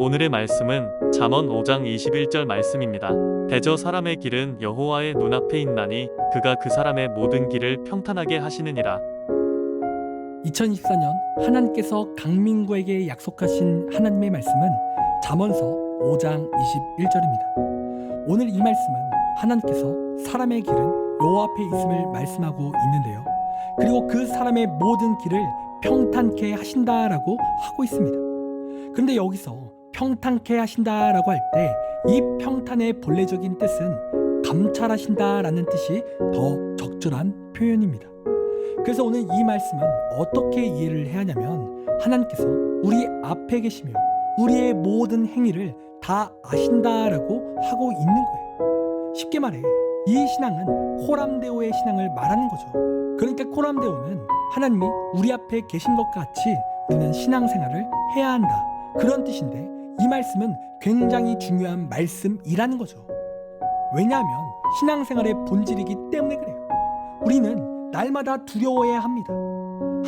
오늘의 말씀은 잠언 5장 21절 말씀입니다. 대저 사람의 길은 여호와의 눈앞에 있나니 그가 그 사람의 모든 길을 평탄하게 하시느니라. 2024년 하나님께서 강민구에게 약속하신 하나님의 말씀은 잠언서 5장 21절입니다. 오늘 이 말씀은 하나님께서 사람의 길은 여호와 앞에 있음을 말씀하고 있는데요. 그리고 그 사람의 모든 길을 평탄케 하신다라고 하고 있습니다. 그런데 여기서 평탄케 하신다라고 할 때 이 평탄의 본래적인 뜻은 감찰하신다라는 뜻이 더 적절한 표현입니다. 그래서 오늘 이 말씀은 어떻게 이해를 해야 하냐면 하나님께서 우리 앞에 계시며 우리의 모든 행위를 다 아신다라고 하고 있는 거예요. 쉽게 말해 이 신앙은 코람데오의 신앙을 말하는 거죠. 그러니까 코람데오는 하나님이 우리 앞에 계신 것 같이 우리는 신앙생활을 해야 한다. 그런 뜻인데 이 말씀은 굉장히 중요한 말씀이라는 거죠. 왜냐하면 신앙생활의 본질이기 때문에 그래요. 우리는 날마다 두려워해야 합니다.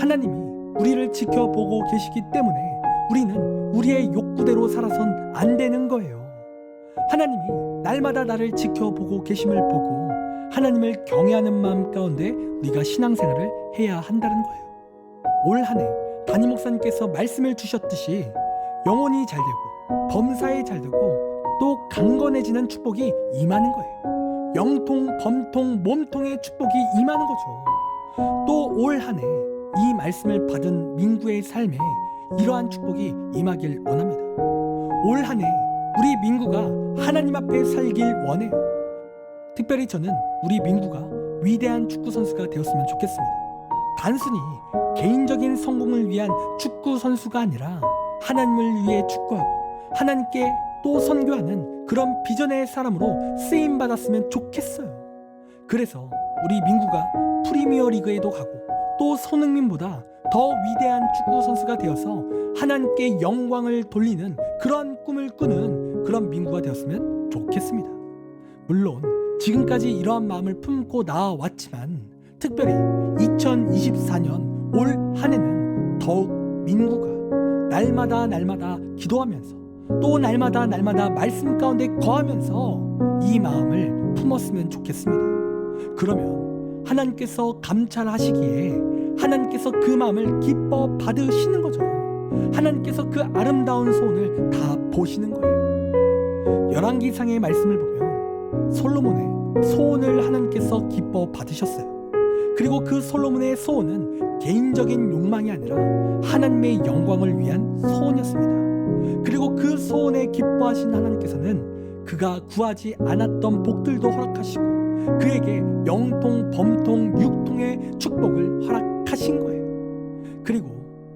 하나님이 우리를 지켜보고 계시기 때문에 우리는 우리의 욕구대로 살아선 안 되는 거예요. 하나님이 날마다 나를 지켜보고 계심을 보고 하나님을 경외하는 마음 가운데 우리가 신앙생활을 해야 한다는 거예요. 올 한해 담임 목사님께서 말씀을 주셨듯이 영혼이 잘 되고 범사에 잘 되고 또 강건해지는 축복이 임하는 거예요. 영통, 범통, 몸통의 축복이 임하는 거죠. 또 올 한 해 이 말씀을 받은 민구의 삶에 이러한 축복이 임하길 원합니다. 올 한 해 우리 민구가 하나님 앞에 살길 원해요. 특별히 저는 우리 민구가 위대한 축구 선수가 되었으면 좋겠습니다. 단순히 개인적인 성공을 위한 축구 선수가 아니라 하나님을 위해 축구하고 하나님께 또 선교하는 그런 비전의 사람으로 쓰임 받았으면 좋겠어요. 그래서 우리 민구가 프리미어 리그에도 가고 또 손흥민보다 더 위대한 축구 선수가 되어서 하나님께 영광을 돌리는 그런 꿈을 꾸는 그런 민구가 되었으면 좋겠습니다. 물론 지금까지 이러한 마음을 품고 나아왔지만 특별히 2024년 올 한 해는 더욱 민구가 날마다 날마다 기도하면서 또 날마다 날마다 말씀 가운데 거하면서 이 마음을 품었으면 좋겠습니다. 그러면 하나님께서 감찰하시기에 하나님께서 그 마음을 기뻐 받으시는 거죠. 하나님께서 그 아름다운 소원을 다 보시는 거예요. 열왕기상의 말씀을 보면 솔로몬의 소원을 하나님께서 기뻐 받으셨어요. 그리고 그 솔로몬의 소원은 개인적인 욕망이 아니라 하나님의 영광을 위한 소원이었습니다. 그리고 그 소원에 기뻐하신 하나님께서는 그가 구하지 않았던 복들도 허락하시고 그에게 영통, 범통, 육통의 축복을 허락하신 거예요. 그리고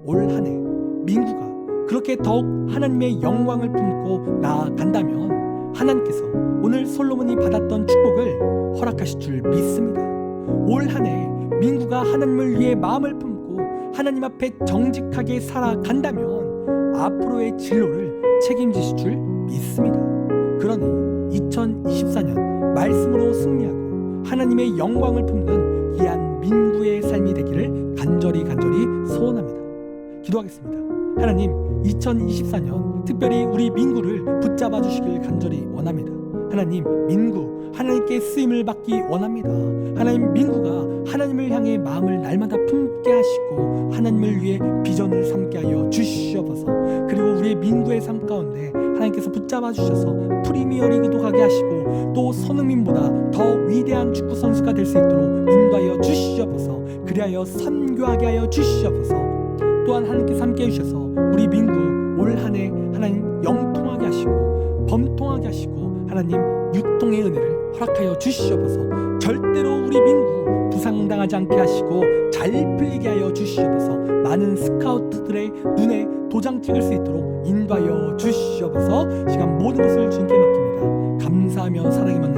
올 한 해 민구가 그렇게 더욱 하나님의 영광을 품고 나아간다면 하나님께서 오늘 솔로몬이 받았던 축복을 허락하실 줄 믿습니다. 올 한 해 민구가 하나님을 위해 마음을 품고 하나님 앞에 정직하게 살아간다면 앞으로의 진로를 책임지실 줄 믿습니다. 그러니 2024년 말씀으로 승리하고 하나님의 영광을 품는 귀한 민구의 삶이 되기를 간절히 간절히 소원합니다. 기도하겠습니다. 하나님, 2024년 특별히 우리 민구를 붙잡아 주시길 간절히 원합니다. 하나님, 민구 하나님께 쓰임을 받기 원합니다. 하나님, 민구가 하나님을 향해 마음을 날마다 품게 하시고 하나님을 위해 비전을 삼게 하여 주시옵소서. 그리고 우리의 민구의 삶 가운데 하나님께서 붙잡아 주셔서 프리미어리그도 가게 하시고 또 손흥민보다 더 위대한 축구 선수가 될 수 있도록 인도하여 주시옵소서. 그리하여 선교하게 하여 주시옵소서. 또한 하나님께서 함께 해주셔서 우리 민구 올 한해 하나님 영통하게 하시고 범통하게 하시고 하나님 육통의 은혜를 허락하여 주시옵소서. 절대로 우리 민구 부상당하지 않게 하시고 잘 풀리게 하여 주시옵소서. 많은 스카우트들의 눈에 도장 찍을 수 있도록 인도하여 주시옵소서. 시간 모든 것을 주님께 맡깁니다. 감사하며 사랑이 많는